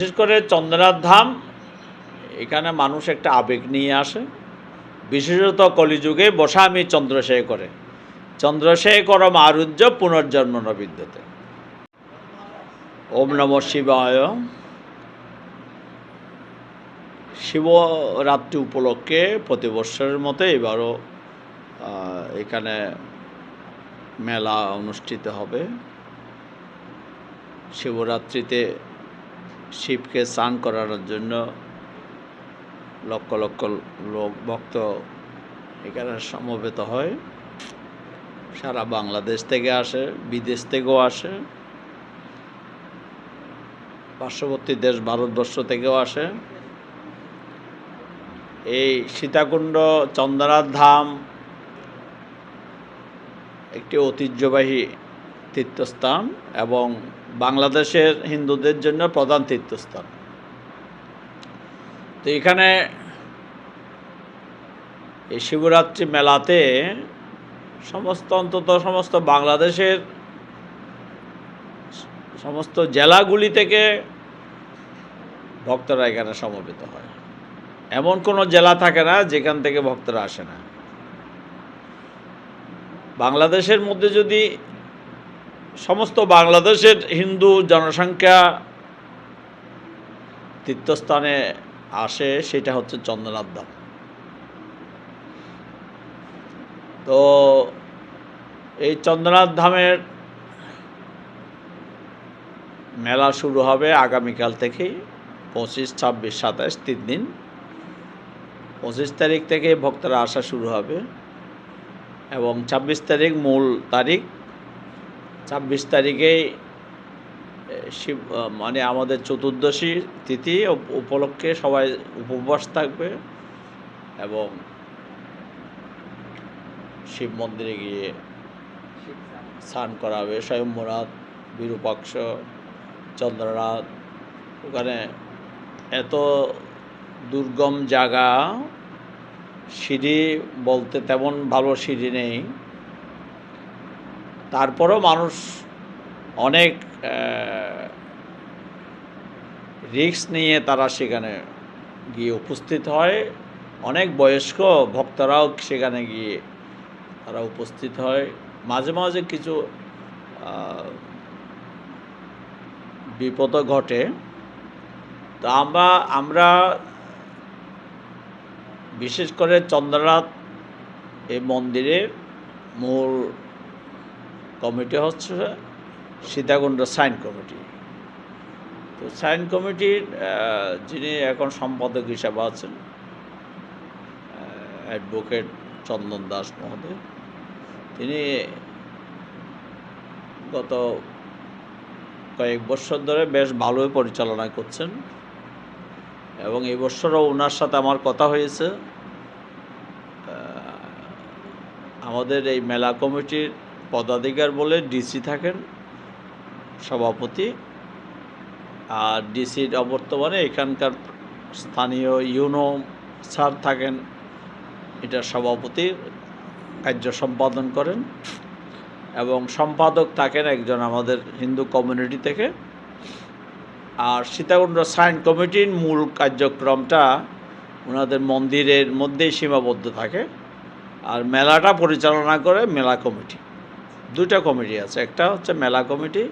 বিশেষ করে চন্দ্রনাথ ধাম, এখানে মানুষ একটা আবেগ নিয়ে আসে। বিশেষত কলিযুগে বসা আমি চন্দ্রশেখরে চন্দ্রশেখর মারুজ্য পুনর্জন্ম ন বিদ্যতে ওম নম শিবায়। শিবরাত্রি উপলক্ষে প্রতি বৎসরের মতো এবারও এখানে মেলা অনুষ্ঠিত হবে। শিবরাত্রিতে শিবকে স্নান করানোর জন্য লক্ষ লক্ষ লোক, ভক্ত এখানে সমবেত হয়। সারা বাংলাদেশ থেকে আসে, বিদেশ থেকেও আসে। পার্শ্ববর্তী দেশ ভারতবর্ষ থেকেও আসে। এই সীতাকুণ্ড চন্দ্রনাথ ধাম একটি ঐতিহ্যবাহী তীর্থস্থান এবং বাংলাদেশের হিন্দুদের জন্য প্রধান তীর্থস্থান। তো এখানে এই শিবরাত্রি মেলাতে সমস্ত, অন্তত সমস্ত বাংলাদেশের সমস্ত জেলাগুলি থেকে ভক্তরা এখানে সমবেত হয়। এমন কোনো জেলা থাকে না যেখান থেকে ভক্তরা আসে না। বাংলাদেশের মধ্যে যদি সমস্ত বাংলাদেশের হিন্দু জনসংখ্যা তীর্থস্থানে আসে, সেটা হচ্ছে চন্দ্রনাথ ধাম। তো এই চন্দ্রনাথ ধামের মেলা শুরু হবে আগামীকাল থেকেই, পঁচিশ, ছাব্বিশ, সাতাশ, তিন দিন। পঁচিশ তারিখ থেকে ভক্তরা আসা শুরু হবে এবং ছাব্বিশ তারিখ মূল তারিখ ছাব্বিশ তারিখেই শিব মানে আমাদের চতুর্দশী তিথি উপলক্ষে সবাই উপবাস থাকবে এবং শিব মন্দিরে গিয়ে স্নান করাবে। স্বয়ম্ভনাথ, বিরূপাক্ষ, চন্দ্রনাথ, ওখানে এত দুর্গম জায়গা, সিঁড়ি বলতে তেমন ভালো সিঁড়ি নেই। তারপরও মানুষ অনেক রিস্ক নিয়ে তারা সেখানে গিয়ে উপস্থিত হয়। অনেক বয়স্ক ভক্তরাও সেখানে গিয়ে তারা উপস্থিত হয়। মাঝে মাঝে কিছু বিপদ ঘটে। তো আমরা আমরা বিশেষ করে চন্দ্রনাথ এই মন্দিরের মূল কমিটি হচ্ছে সীতাকুণ্ড সাইন কমিটি। তো সাইন কমিটির যিনি এখন সম্পাদক হিসাবে আছেন অ্যাডভোকেট চন্দন দাস মহোদয়, তিনি গত কয়েক বছর ধরে বেশ ভালোই পরিচালনা করছেন এবং এই বছরও ওনার সাথে আমার কথা হয়েছে। আমাদের এই মেলা কমিটির পদাধিকার বলে ডিসি থাকেন সভাপতি। আর ডিসির অবর্তমানে এখানকার স্থানীয় ইউনো স্যার থাকেন এটা সভাপতি, কার্য সম্পাদন করেন এবং সম্পাদক থাকেন একজন আমাদের হিন্দু কমিউনিটি থেকে। আর সীতাকুণ্ড সাইন কমিটির মূল কার্যক্রমটা ওনাদের মন্দিরের মধ্যেই সীমাবদ্ধ থাকে। আর মেলাটা পরিচালনা করে মেলা কমিটি। দুটা কমিটি আছে। একটা হচ্ছে মেলা কমিটি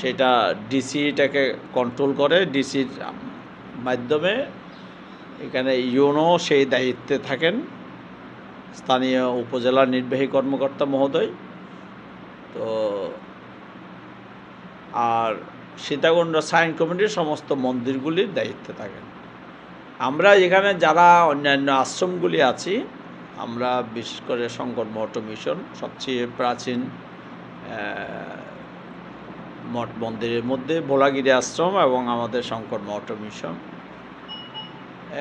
সেটা ডিসিটাকে কন্ট্রোল করে, ডিসির মাধ্যমে এখানে ইউনো সেই দায়িত্বে থাকেন, স্থানীয় উপজেলা নির্বাহী কর্মকর্তা মহোদয়। তো আর সীতাকুণ্ড সাইন কমিটির সমস্ত মন্দিরগুলির দায়িত্বে থাকেন। আমরা এখানে যারা অন্যান্য আশ্রমগুলি আছি আমরা বিশেষ করে শঙ্কর মঠ মিশন সবচেয়ে প্রাচীন মঠ মন্দিরের মধ্যে ভোলাগিরি আশ্রম এবং আমাদের শঙ্কর মঠ মিশন।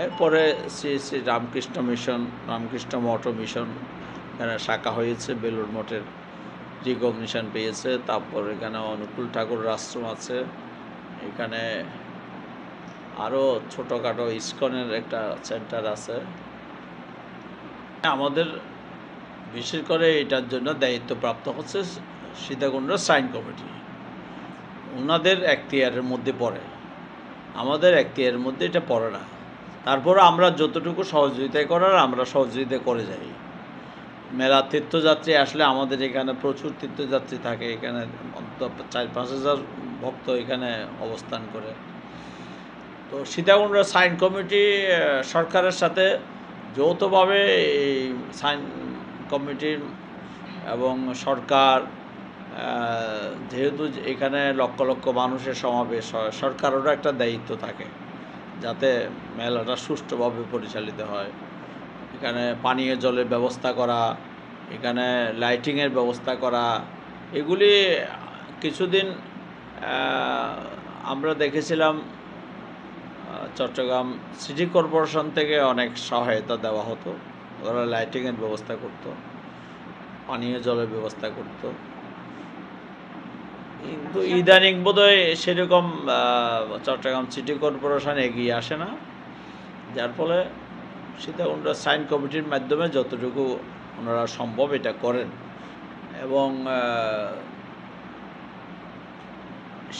এরপরে শ্রী শ্রী রামকৃষ্ণ মিশন, রামকৃষ্ণ মঠ মিশন এখানে শাখা হয়েছে বেলুর মঠের রিকগনিশন পেয়েছে, তারপর এখানে অনুকূল ঠাকুর আশ্রম আছে। এখানে আরও ছোটোখাটো ইস্কনের একটা সেন্টার আছে। আমাদের বিশেষ করে এটার জন্য দায়িত্বপ্রাপ্ত হচ্ছে সীতাকুণ্ড সাইন কমিটি। ওনাদের এখতিয়ারের মধ্যে পড়ে। আমাদের এখতিয়ারের মধ্যে এটা পড়ে না। তারপর আমরা যতটুকু সহযোগিতা করার, আমরা সহযোগিতা করে যাই। মেলা তীর্থযাত্রী আসলে আমাদের এখানে প্রচুর তীর্থযাত্রী থাকে। এখানে চার পাঁচ হাজার ভক্ত এখানে অবস্থান করে। তো সীতাকুণ্ড সাইন কমিটি সরকারের সাথে যৌথভাবে এই সাইন কমিটির এবং সরকার যেহেতু এখানে লক্ষ লক্ষ মানুষের সমাবেশ হয়, সরকারেরও একটা দায়িত্ব থাকে যাতে মেলাটা সুষ্ঠুভাবে পরিচালিত হয়। এখানে পানীয় জলের ব্যবস্থা করা, এখানে লাইটিংয়ের ব্যবস্থা করা, এগুলি কিছুদিন আমরা দেখেছিলাম চট্টগ্রাম সিটি কর্পোরেশন থেকে অনেক সহায়তা দেওয়া হতো। ওরা লাইটিংয়ের ব্যবস্থা করতো পানীয় জলের ব্যবস্থা করতো। কিন্তু ইদানিং বোধহয় সেরকম চট্টগ্রাম সিটি কর্পোরেশন এগিয়ে আসে না। যার ফলে সীতাকুণ্ড সাইন কমিটির মাধ্যমে যতটুকু ওনারা সম্ভব এটা করেন। এবং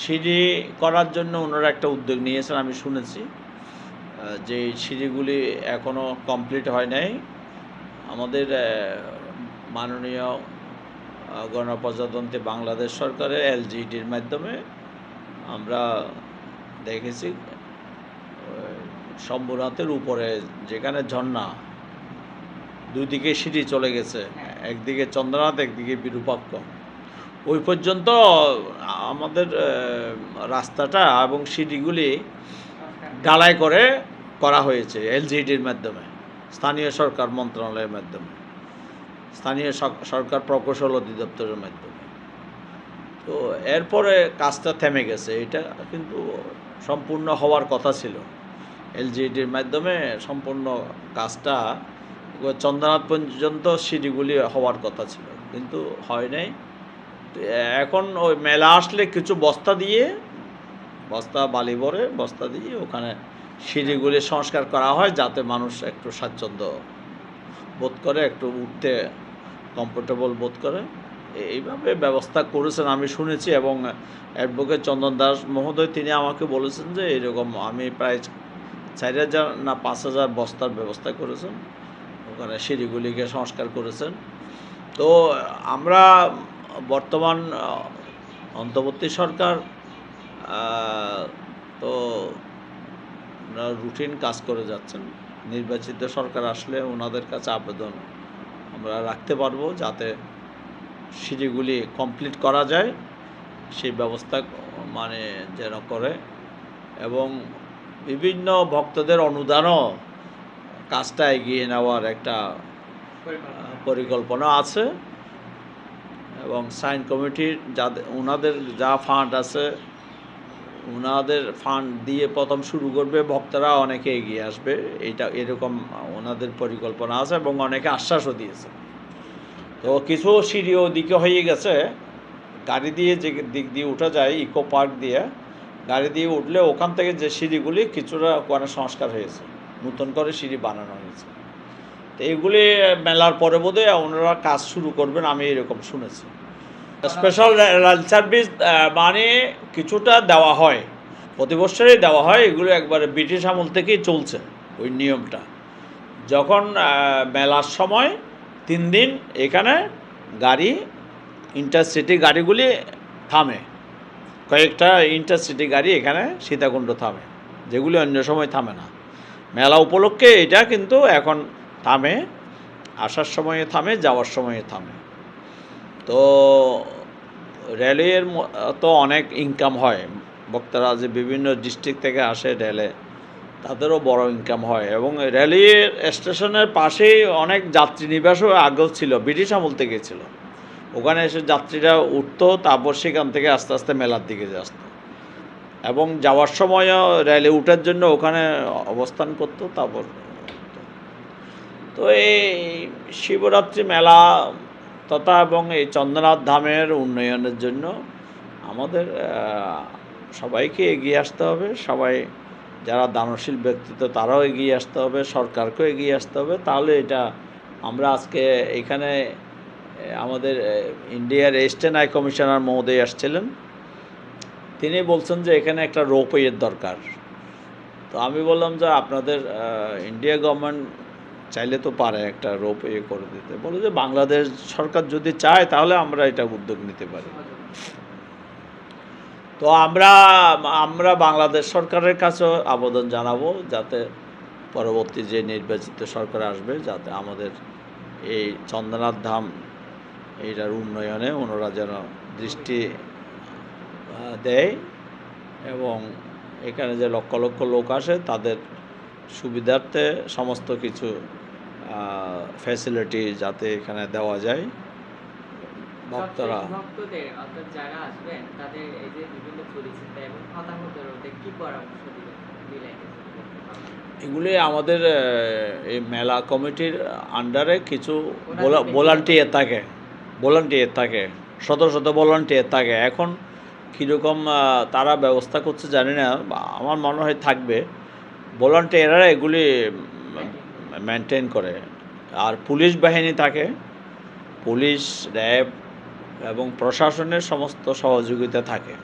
সিঁড়ি করার জন্য ওনারা একটা উদ্যোগ নিয়েছেন আমি শুনেছি। যে সিঁড়িগুলি এখনও কমপ্লিট হয় নাই, আমাদের মাননীয় গণপ্রজাতন্ত্রী বাংলাদেশ সরকারের এলজিডির মাধ্যমে আমরা দেখেছি শম্ভুনাথের উপরে যেখানে ঝর্ণা দুই দিকে সিঁড়ি চলে গেছে, একদিকে চন্দ্রনাথ, একদিকে বিরূপাক্ষ। ওই পর্যন্ত আমাদের রাস্তাটা এবং সিঁড়িগুলি ঢালাই করে করা হয়েছে এলজিডির মাধ্যমে, স্থানীয় সরকার মন্ত্রণালয়ের মাধ্যমে, স্থানীয় সরকার প্রকৌশল অধিদপ্তরের মাধ্যমে। তো এরপরে কাজটা থেমে গেছে, এটা কিন্তু সম্পূর্ণ হওয়ার কথা ছিল। এলজিডির মাধ্যমে সম্পূর্ণ কাজটা চন্দ্রনাথ পর্যন্ত সিঁড়িগুলি হওয়ার কথা ছিল, কিন্তু হয় নাই। এখন ওই মেলা আসলে কিছু বস্তা দিয়ে, বস্তা বালি ভরে বস্তা দিয়ে ওখানে সিঁড়িগুলি সংস্কার করা হয় যাতে মানুষ একটু স্বাচ্ছন্দ্য বোধ করে একটু উঠতে কমফোর্টেবল বোধ করে। এইভাবে ব্যবস্থা করেছেন আমি শুনেছি এবং অ্যাডভোকেট চন্দন দাস মহোদয় তিনি আমাকে বলেছেন যে এরকম আমি প্রায় চার হাজার না পাঁচ হাজার বস্তার ব্যবস্থা করেছেন। ওখানে সিঁড়িগুলিকে সংস্কার করেছেন। তো আমরা বর্তমান অন্তর্বর্তী সরকার আহ, তো রুটিন কাজ করে যাচ্ছেন। নির্বাচিত সরকার আসলে ওনাদের কাছে আবেদন আমরা রাখতে পারব যাতে সিঁড়িগুলি কমপ্লিট করা যায়, সেই ব্যবস্থা মানে যেন করে এবং বিভিন্ন ভক্তদের অনুদানও কাজটা এগিয়ে নেওয়ার একটা পরিকল্পনা আছে এবং সাইন কমিটির যাদের, ওনাদের যা ফান্ড আছে ওনাদের ফান্ড দিয়ে প্রথম শুরু করবে, ভক্তরা অনেকে এগিয়ে আসবে। এটা এরকম ওনাদের পরিকল্পনা আছে এবং অনেকে আশ্বাসও দিয়েছে। তো কিছু সিঁড়ি ওদিকে হয়ে গেছে। গাড়ি দিয়ে যে দিক দিয়ে উঠা যায়, ইকো পার্ক দিয়ে, গাড়ি দিয়ে উঠলে ওখান থেকে যে সিঁড়িগুলি কিছুটা ওখানে সংস্কার হয়েছে, নতুন করে সিঁড়ি বানানো হয়েছে। তো এগুলি মেলার পরে বোধহয় ওনারা কাজ শুরু করবেন, আমি এরকম শুনেছি। স্পেশাল রেল সার্ভিস মানে কিছুটা দেওয়া হয়। প্রতি বছরই দেওয়া হয়, এগুলো একবারে ব্রিটিশ আমল থেকেই চলছে ওই নিয়মটা। যখন মেলার সময় তিন দিন এখানে গাড়ি ইন্টারসিটি গাড়িগুলি থামে। কয়েকটা ইন্টারসিটি গাড়ি এখানে সীতাকুণ্ড থামে, যেগুলি অন্য সময় থামে না। মেলা উপলক্ষে এটা কিন্তু এখন থামে, আসার সময়ে থামে, যাওয়ার সময়ে থামে। তো রেলের ম- তো অনেক ইনকাম হয়। বক্তারা যে বিভিন্ন ডিস্ট্রিক্ট থেকে আসে রেলে তাদেরও বড় ইনকাম হয়। এবং রেলের স্টেশনের পাশেই অনেক যাত্রী নিবাসও আগেও ছিল, ব্রিটিশ আমল থেকে ছিল। ওখানে এসে যাত্রীরা উঠতো, তারপর সেখান থেকে আস্তে আস্তে মেলার দিকে আসতো। এবং যাওয়ার সময়ও রেলে উঠার জন্য ওখানে অবস্থান করতো, তারপর তো এই শিবরাত্রি মেলা তথা এবং এই চন্দ্রনাথ ধামের উন্নয়নের জন্য আমাদের সবাইকে এগিয়ে আসতে হবে। সবাই যারা দানশীল ব্যক্তিত্ব, তারাও এগিয়ে আসতে হবে। সরকারকেও এগিয়ে আসতে হবে। তাহলে এটা আমরা আজকে এখানে আমাদের ইন্ডিয়ার এস্টার্ন হাই কমিশনার মহোদয় আসছিলেন। তিনি বলছেন যে এখানে একটা রোপওয়ের দরকার। তো আমি বললাম যে আপনাদের ইন্ডিয়া গভর্নমেন্ট চাইলে তো পারে একটা রোপওয়ে করে দিতে। বলে যে বাংলাদেশ সরকার যদি চায়, তাহলে আমরা এটা উদ্যোগ নিতে পারি। তো আমরা আমরা বাংলাদেশ সরকারের কাছেও আবেদন জানাব যাতে পরবর্তী যে নির্বাচিত সরকার আসবে, যাতে আমাদের এই চন্দ্রনাথ ধাম, এইটার উন্নয়নে ওনারা যেন দৃষ্টি দেয় এবং এখানে যে লক্ষ লক্ষ লোক আসে, তাদের সুবিধার্থে সমস্ত কিছু ফ্যাসিলিটি যাতে এখানে দেওয়া যায়। ভক্তরা। এগুলি আমাদের এই মেলা কমিটির আন্ডারে কিছু ভলান্টিয়ার থাকে। ভলান্টিয়ার থাকে। শত শত ভলান্টিয়ার থাকে। এখন কীরকম তারা ব্যবস্থা করছে জানি না। আমার মনে হয় থাকবে। ভলান্টিয়াররা এগুলি মেনটেন করে। আর পুলিশ বাহিনী থাকে পুলিশ, র্যাব এবং প্রশাসনের সমস্ত সহযোগিতা থাকে।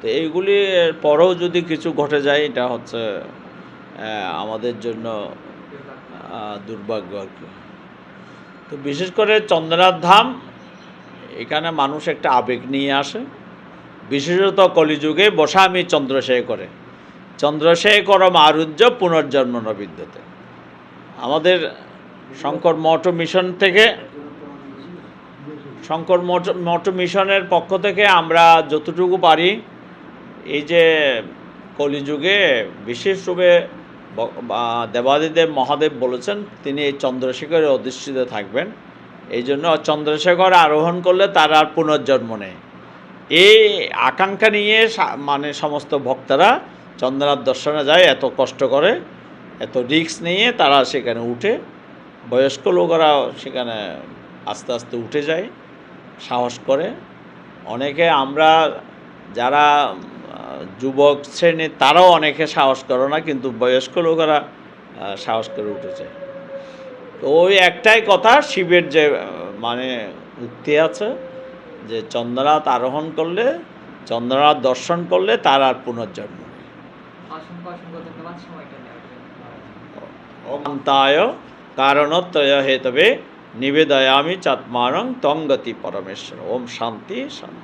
তো এইগুলি পরেও যদি কিছু ঘটে যায়, এটা হচ্ছে আমাদের জন্য দুর্ভাগ্য আর কি। তো বিশেষ করে চন্দ্রনাথ ধাম, এখানে মানুষ একটা আবেগ নিয়ে আসে। বিশেষত কলিযুগে বসা আমি চন্দ্রশেখরে। চন্দ্রশেখর মারুজ্য পুনর্জন্ম ন বিদ্যতে আমাদের শঙ্কর মঠ মিশন থেকে শঙ্কর মঠ মঠ মিশনের পক্ষ থেকে আমরা যতটুকু পারি এই যে কলিযুগে বিশেষরূপে দেবাদিদেব মহাদেব বলেছেন, তিনি এই চন্দ্রশেখরে অধিষ্ঠিত থাকবেন। এই জন্য চন্দ্রশেখর আরোহণ করলে তার আর পুনর্জন্ম নেই। এই আকাঙ্ক্ষা নিয়ে মানে সমস্ত ভক্তরা চন্দ্রনাথ দর্শনে যায়, এত কষ্ট করে। এত রিস্ক নিয়ে তারা সেখানে উঠে, বয়স্ক লোকেরা সেখানে আস্তে আস্তে উঠে যায়, সাহস করে। অনেকে আমরা যারা যুবক শ্রেণির তারাও অনেকে সাহস করে না, কিন্তু বয়স্ক লোকেরা সাহস করে উঠেছে তো ওই একটাই কথা, শিবের যে মানে উক্তি আছে যে চন্দ্রনাথ আরোহণ করলে, চন্দ্রনাথ দর্শন করলে তার আর পুনর্জন্ম নেই। অসংখ্য অসংখ্য ধন্যবাদ সময়টা নেওয়ার জন্য অন্তায় কারণত্রয় হেতবে নিবেদয়ামি চাত্মানং তঙ্গতি পরমেশ্বর ওম শান্তি শান্তি।